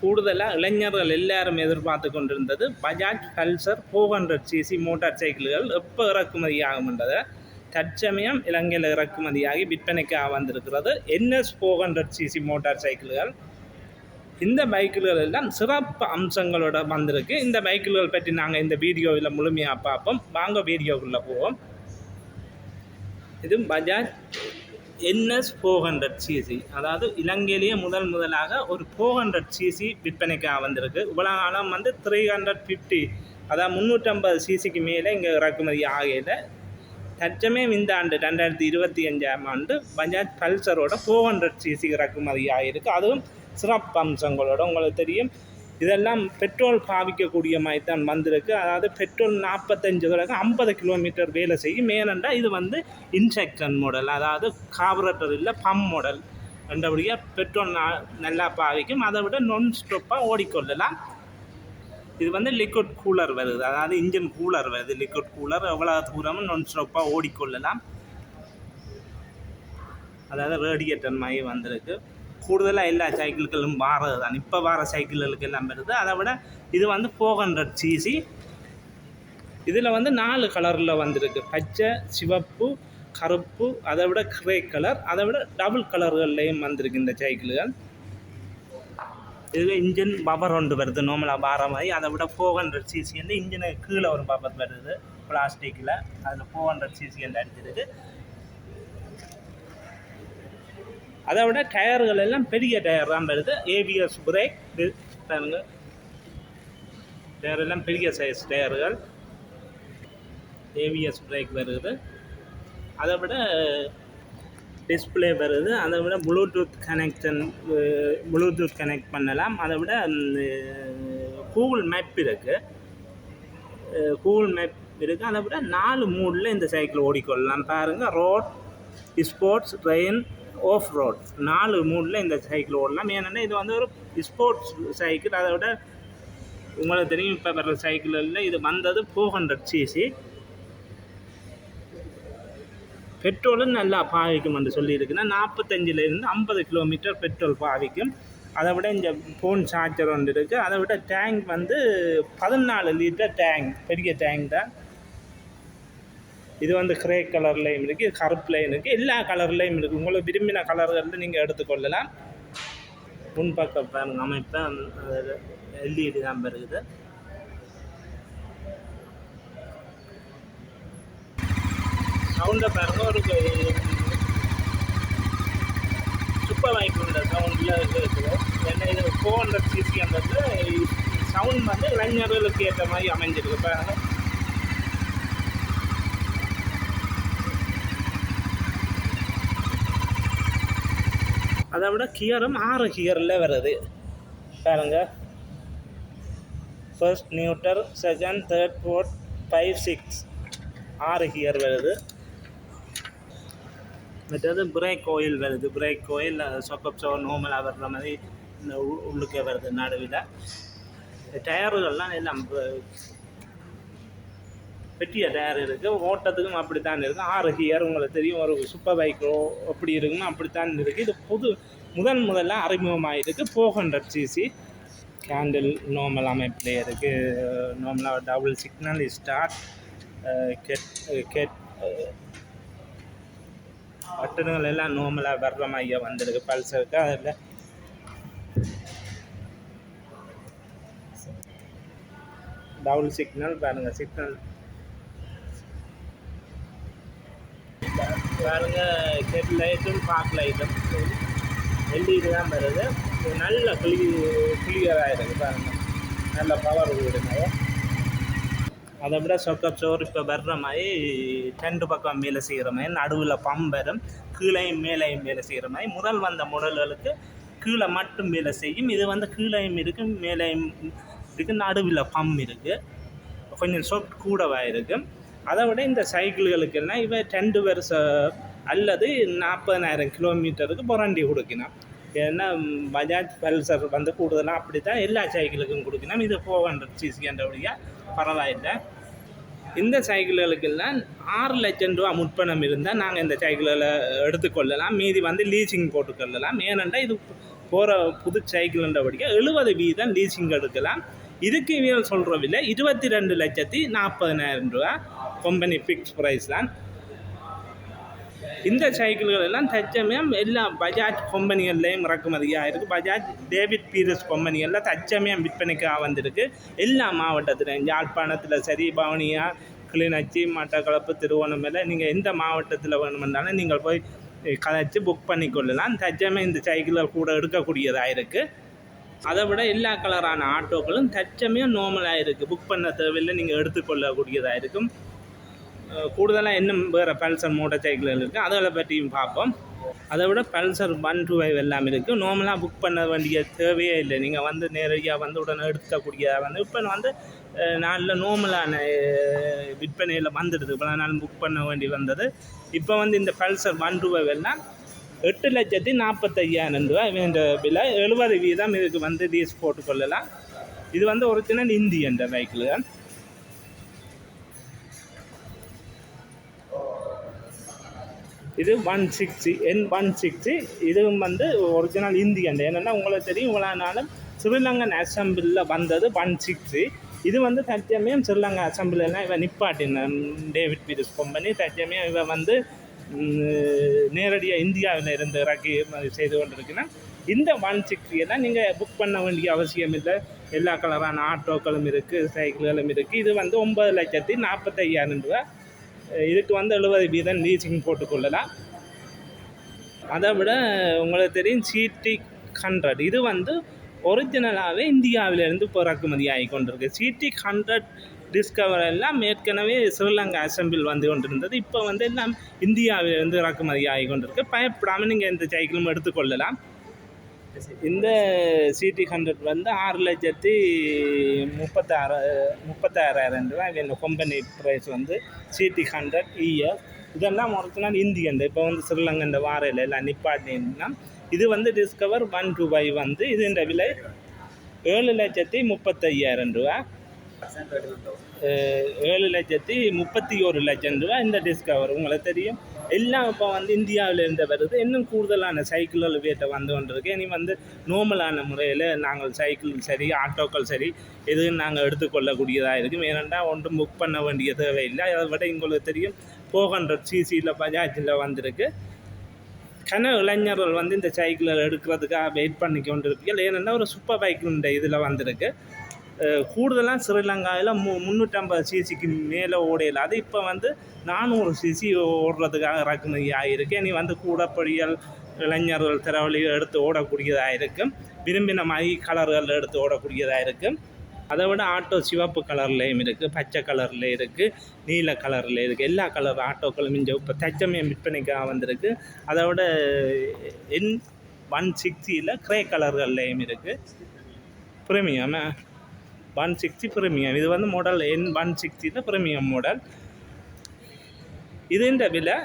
கூடுதலாக இளைஞர்கள் எல்லாரும் எதிர்பார்த்து கொண்டிருந்தது Bajaj Pulsar four hundred CC motor சைக்கிள்கள் எப்போ இறக்குமதி ஆகும்ன்றதை தற்சமயம் இலங்கையில் இறக்குமதியாகி விற்பனைக்காக வந்திருக்கிறது NS four hundred CC motor சைக்கிள்கள். இந்த பைக்குகள் எல்லாம் சிறப்பு அம்சங்களோட வந்திருக்கு. இந்த பைக்குகள் பற்றி நாங்கள் இந்த வீடியோவில் முழுமையாக பார்ப்போம். வாங்க வீடியோக்குள்ளே போவோம். இது Bajaj NS four hundred CC அதாவது இலங்கையிலேயே முதல் முதலாக ஒரு ஃபோர் ஹண்ட்ரட் சிசி விற்பனைக்காக வந்திருக்கு. இவ்வளோ காலம் வந்து த்ரீ ஹண்ட்ரட் ஃபிஃப்டி அதாவது முந்நூற்றம்பது சிசிக்கு மேலே இங்கே இறக்குமதி ஆகையில் தற்சமயம் இந்த ஆண்டு ரெண்டாயிரத்தி இருபத்தி அஞ்சாம் ஆண்டு பஜாஜ் பல்சரோட ஃபோர் ஹண்ட்ரட் சிசி இறக்குமதி ஆகியிருக்கு. அதுவும் சிறப்பு அம்சங்களோட உங்களுக்கு தெரியும். இதெல்லாம் பெட்ரோல் பாவிக்கக்கூடிய மாதிரி தான் வந்திருக்கு. அதாவது பெட்ரோல் நாற்பத்தஞ்சு வரைக்கும் ஐம்பது கிலோமீட்டர் வேலை செய்யும். ஏனென்றால் இது வந்து இன்செக்ஷன் மாடல் அதாவது கார்பரேட்டர் இல்லை பம்ப் மாடல் ரெண்டபடியாக பெட்ரோல் நல்லா பாவிக்கும். அதை விட நான் ஸ்டாப்பாக ஓடிக்கொள்ளலாம். இது வந்து லிக்விட் கூலர் வருது. அதாவது இன்ஜின் கூலர் வருது. லிக்விட் கூலர் எவ்வளோ தூரமும் நான் ஸ்டாப்பாக ஓடிக்கொள்ளலாம். அதாவது ரேடியேட்டர் மாதிரி வந்திருக்கு. கூடுதலாக எல்லா சைக்கிள்களும் வாரது தான் இப்போ வார சைக்கிள்களுக்கு எல்லாம் வருது. அதை விட இது வந்து ஃபோர் ஹண்ட்ரட் சிசி இதில் வந்து நாலு கலரில் வந்திருக்கு. பச்சை சிவப்பு கருப்பு அதை விட கிரே கலர் அதை விட டபுள் கலர்கள்லேயும் வந்திருக்கு இந்த சைக்கிள்கள் இதில் இன்ஜின் பவர் ஒன்று வருது நார்மலாக வார மாதிரி. அதை விட ஃபோர் ஹண்ட்ரட் சிசி வந்து இன்ஜினுக்கு கீழே ஒரு பவர் வருது பிளாஸ்டிக்கில் அதில் ஃபோர் ஹண்ட்ரட் சிசி என்று அடிச்சிருக்கு. அதை விட டயர்கள் எல்லாம் பெரிய டயர் தான் வருது. ஏபிஎஸ் பிரேக் பாருங்க. டயர் எல்லாம் பெரிய சைஸ் டயர்கள். ஏவிஎஸ் பிரேக் வருது. அதை விட டிஸ்பிளே வருது. அதை விட ப்ளூடூத் கனெக்ஷன் ப்ளூடூத் கனெக்ட் பண்ணலாம். அதை விட கூகுள் மேப் இருக்குது கூகுள் மேப் இருக்குது அதை விட நாலு மூடில் இந்த சைக்கிள் ஓடிக்கொள்ளலாம். பாருங்கள் road sports rain off road நாலு மூடில் இந்த சைக்கிள் ஓடலாம். ஏன்னா இது வந்து ஒரு ஸ்போர்ட்ஸ் சைக்கிள் அதை விட உங்களுக்கு தெரியும் இப்போ வர்ற சைக்கிளில் இது வந்தது ஃபோர் ஹண்ட்ரட் சிசி பெட்ரோலும் நல்லா பாவிக்கும் என்று சொல்லியிருக்குன்னா நாற்பத்தஞ்சிலேருந்து ஐம்பது கிலோமீட்டர் பெட்ரோல் பாவிக்கும். அதை விட இந்த ஃபோன் சார்ஜர் ஒன்று இருக்குது அதை விட டேங்க் வந்து பதினாலு லிட்டர் டேங்க் பெரிய டேங்க் தான். இது வந்து கிரே கலர்லேயும் இருக்குது கருப்புலேயும் இருக்குது எல்லா கலர்லேயும் இருக்குது உங்களுக்கு விரும்பின கலர்களில் நீங்கள் எடுத்துக்கொள்ளலாம். முன்பக்க பாருங்க அமைப்பு எல்இடி தான் இருக்குது சவுண்டை பாருங்க ஒரு சூப்பர் மைக்ரோட சவுண்டில் இருக்குது. ஏன்னா இது ஃபோர் ஹண்ட்ரட் அந்த சவுண்ட் வந்து இளைஞர்களுக்கு ஏற்ற மாதிரி அமைஞ்சிருக்கு. பாருங்கள் அதை விட கியரும் ஆறு கியரில் வருது. பாருங்க. First neutral second third fourth five six ஆறு கியர் வருது. மற்றது பிரேக் கோயில் வருது. பிரேக் கோயில் சொக்கப் சோ நோமலாக வர்ற மாதிரி இந்த உள்ளுக்கே வருது நடுவில். டயர்கள்லாம் எல்லாம் ப- பெட்டிய டயர் இருக்குது ஓட்டத்துக்கும் அப்படித்தான் இருக்கும் இருக்குது ஆறு கியர் உங்களுக்கு தெரியும். ஒரு சூப்பர் பைக்கோ அப்படி இருக்குன்னு அப்படித்தான் இருக்குது இது புது முதன் முதல்ல அறிமுகமாகிருக்கு four hundred CC handle normal அமைப்பில் இருக்குது நார்மலாக double signal start get get பட்டன்கள் எல்லாம் நார்மலாக வர்ற வந்திருக்கு. பல்சருக்கு அதில் டபுள் சிக்னல் பாருங்கள் சிக்னல் பாருங்கள் ஹெட் லைட்டும் பாக் லைட்டும் எல்இடி தான் வருது. நல்ல கிளி கிளியராக இருக்குது பாருங்கள் நல்ல பவர் விடுங்க அதை விட சொக்கப் சோறு இப்போ வர்ற மாதிரி ரெண்டு பக்கம் மேலே செய்கிற மாதிரி நடுவில் பம்ப் வரும். கீழையும் மேலையும் வேலை செய்கிற மாதிரி. முதல் வந்த முடல்களுக்கு கீழே மட்டும் வேலை செய்யும். இது வந்து கீழையும் இருக்குது மேலையும் இருக்குது நடுவில் பம்ப் இருக்குது கொஞ்சம் சொட் கூடவாக இருக்குது அதை விட இந்த சைக்கிள்களுக்கெல்லாம் இவன் ரெண்டு வருஷம் அல்லது நாற்பதாயிரம் கிலோமீட்டருக்கு புரண்டி கொடுக்கணும் ஏன்னா பஜாஜ் பல்சர் வந்து கூடுதலாக அப்படி தான் எல்லா சைக்கிளுக்கும் கொடுக்கணும் இது ஃபோர் ஹண்ட்ரட் சிசின்றபடியாக பரவாயில்லை. இந்த சைக்கிள்களுக்கெல்லாம் ஆறு லட்சம் ரூபா முற்பணம் இருந்தால் நாங்கள் இந்த சைக்கிள்களை எடுத்துக்கொள்ளலாம் மீதி வந்து லீசிங் போட்டுக்கொள்ளலாம் ஏனென்றால் இது போகிற புது சைக்கிள்ன்றபடியாக எழுபது வீதம் லீசிங் எடுக்கலாம். இதுக்கு இவர்கள் சொல்கிற விலை இருபத்தி ரெண்டு லட்சத்தி நாற்பதினாயிரம் ரூபா கம்பெனி ஃபிக்ஸ் ப்ரைஸ் தான். இந்த சைக்கிள்கள் எல்லாம் தச்சமயம் எல்லா பஜாஜ் கம்பெனிகள்லேயும் இறக்குமதியாக இருக்குது பஜாஜ் டேவிட் பீரஸ் கம்பெனிகளில் தச்சமயம் விற்பனைக்காக வந்திருக்கு எல்லா மாவட்டத்திலையும் யாழ்ப்பாணத்தில் சரி பவனியா கிளிநொச்சி மட்டக்களப்பு திருவண்ணாமலை நீங்கள் எந்த மாவட்டத்தில் வேணுமென்றாலும் நீங்கள் போய் கதைச்சு புக் பண்ணிக்கொள்ளலாம். தச்சமே இந்த சைக்கிள்கள் கூட எடுக்கக்கூடியதாக இருக்குது அதை விட எல்லா கலரான ஆட்டோக்களும் தச்சமே நார்மலாக இருக்குது புக் பண்ண தேவையில்லை நீங்கள் எடுத்துக்கொள்ளக்கூடியதாக இருக்கும். கூடுதலாக இன்னும் வேறு பல்சர் மோட்டார் சைக்கிள்கள் இருக்குது அதை பற்றியும் பார்ப்போம். அதை விட பல்சர் ஒன் டூ ஃபைவ் எல்லாம் இருக்குது நார்மலாக புக் பண்ண வேண்டிய தேவையே இல்லை. நீங்கள் வந்து நேரடியாக வந்து உடனே எடுக்கக்கூடிய வந்து இப்போ வந்து நாளில் நார்மலான விற்பனையில் வந்துடுது. இவ்வளோ நாள் புக் பண்ண வேண்டி வந்தது. இப்போ வந்து இந்த பல்சர் ஒன் டூ ஃபைவ் எல்லாம் எட்டு லட்சத்தி நாற்பத்தையாயிரம் ரூபா இந்த விலை எழுபது வீதம் இதுக்கு வந்து லீஸ் போட்டுக்கொள்ளலாம் இது வந்து ஒரிஜினல் இந்தியன் பைக்கில் இது one sixty N one sixty இதுவும் வந்து ஒரிஜினல் இந்தியன். என்னென்னா உங்களுக்கு தெரியும் இவ்வளோ நாளும் ஸ்ரீலங்கன் அசம்பிளில் வந்தது ஒன் சிக்ஸ்டி இது வந்து தற்சமயம் ஸ்ரீலங்கா அசம்பிளிலாம் இவன் நிப்பாட்டினான். டேவிட் பீரிஸ் கம்பெனி தற்சமயம் இவன் வந்து நேரடியாக இந்தியாவில் இருந்து இறக்கி செய்து கொண்டிருக்கிறான். இந்த ஒன் சிக்ஸ்டியெல்லாம் நீங்கள் புக் பண்ண வேண்டிய அவசியம் இல்லை. எல்லா கலரான ஆட்டோக்களும் இருக்குது சைக்கிள்களும் இருக்குது இது வந்து ஒம்பது லட்சத்தி நாற்பத்தையாயிரம் ரூபா இதுக்கு வந்து எழுபது வீதம் லீசிங் போட்டுக்கொள்ளலாம் அதை விட உங்களுக்கு தெரியும் சிடி ஹண்ட்ரட் இது வந்து ஒரிஜினலாகவே இந்தியாவிலேருந்து இப்போ இறக்குமதி ஆகி கொண்டிருக்கு. சிடி ஹண்ட்ரட் டிஸ்கவர் எல்லாம் ஏற்கனவே ஸ்ரீலங்கா அசம்பிள் வந்து கொண்டிருந்தது. இப்போ வந்து எல்லாம் இந்தியாவிலிருந்து இறக்குமதி ஆகி கொண்டிருக்கு. பயப்படாமல் நீங்கள் இந்த சைக்கிளும் எடுத்துக்கொள்ளலாம் இந்த சிடி ஹண்ட்ரட் வந்து ஆறு லட்சத்தி முப்பத்தாறு முப்பத்தாறாயிரம் ரூபா இந்த கம்பெனி ப்ரைஸ் வந்து சிடி ஹண்ட்ரட் இஎஸ் இதெல்லாம் ஒரிஜினல் இந்தியன். இப்போ வந்து ஸ்ரீலங்கன் வாரையில் எல்லாம் நிப்பாட்டினா இது வந்து டிஸ்கவர் ஒன் டூ ஃபைவ் வந்து இதுன்ற விலை ஏழு லட்சத்தி முப்பத்தையாயிரம் ரூபா ஏழு லட்சத்தி முப்பத்தி ஒரு லட்சம் ரூபா இந்த டிஸ்கவர் உங்களுக்கு தெரியும். எல்லாம் இப்போ வந்து இந்தியாவில் இருந்த வருது. இன்னும் கூடுதலான சைக்கிள்கள் வீட்டை வந்து கொண்டிருக்கு. இனி வந்து நோமலான முறையில் நாங்கள் சைக்கிள் சரி ஆட்டோக்கள் சரி எதுவும் நாங்கள் எடுத்துக்கொள்ளக்கூடியதாக இருக்கும். ஏனென்றால் ஒன்றும் புக் பண்ண வேண்டிய தேவையில்லை. அதை விட எங்களுக்கு தெரியும் ஃபோர் ஹண்ட்ரட் சிசியில் பஜாஜில் வந்திருக்கு. கன இளைஞர்கள் வந்து இந்த சைக்கிளை எடுக்கிறதுக்காக வெயிட் பண்ணி கொண்டு ஏனென்னா ஒரு சூப்பர் பைக்குன்ற இதில் வந்திருக்கு. கூடுதலாக ஸ்ரீலங்காவில் மு முந்நூற்றம்பது சிசிக்கு மேலே ஓடையில். அது இப்போ வந்து நானூறு சிசி ஓடுறதுக்காக இறக்குமதி ஆகியிருக்கு இனி வந்து கூடப்படியல் இளைஞர்கள் திறவழிகள் எடுத்து ஓடக்கூடியதாக இருக்கும் விரும்பின மாதிரி கலர்கள் எடுத்து ஓடக்கூடியதாக இருக்கும் அதை விட ஆட்டோ சிவப்பு கலர்லேயும் இருக்குது பச்சை கலரில் இருக்குது நீல கலரில் இருக்குது எல்லா கலர் ஆட்டோக்களும் இங்கே இப்போ தச்சமே விற்பனைக்காக வந்திருக்கு. அதை விட என் ஒன் சிக்ஸ்டியில் க்ரே கலர்கள்லேயும் இருக்குது ப்ரீமியம் ஒன் சிக்ஸ்டி ப்ரீமியம் இது வந்து மாடல் என் ஒன் சிக்ஸ்டியில் ப்ரீமியம் மாடல் இதுன்ற விலை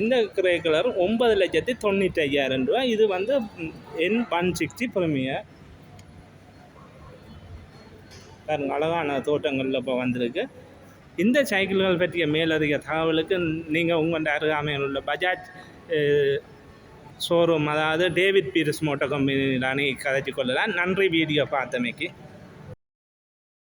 இந்த கிரே கலர் ஒன்பது லட்சத்தி தொண்ணூற்றி ஐயாயிரம் ரூபா இது வந்து என் ஒன் சிக்ஸ்டி ப்ரீமியம் பாருங்க அழகான தோட்டங்களில் இப்போ வந்திருக்கு. இந்த சைக்கிள்கள் பற்றிய மேலதிக தகவலுக்கு நீங்கள் உங்கள் அருகாமையில் உள்ள பஜாஜ் ஷோரூம் அதாவது டேவிட் பீரிஸ் மோட்டோ கம்பெனியில் அணுகி கதைச்சு கொள்ளலாம். நன்றி வீடியோ பார்த்தமைக்கு.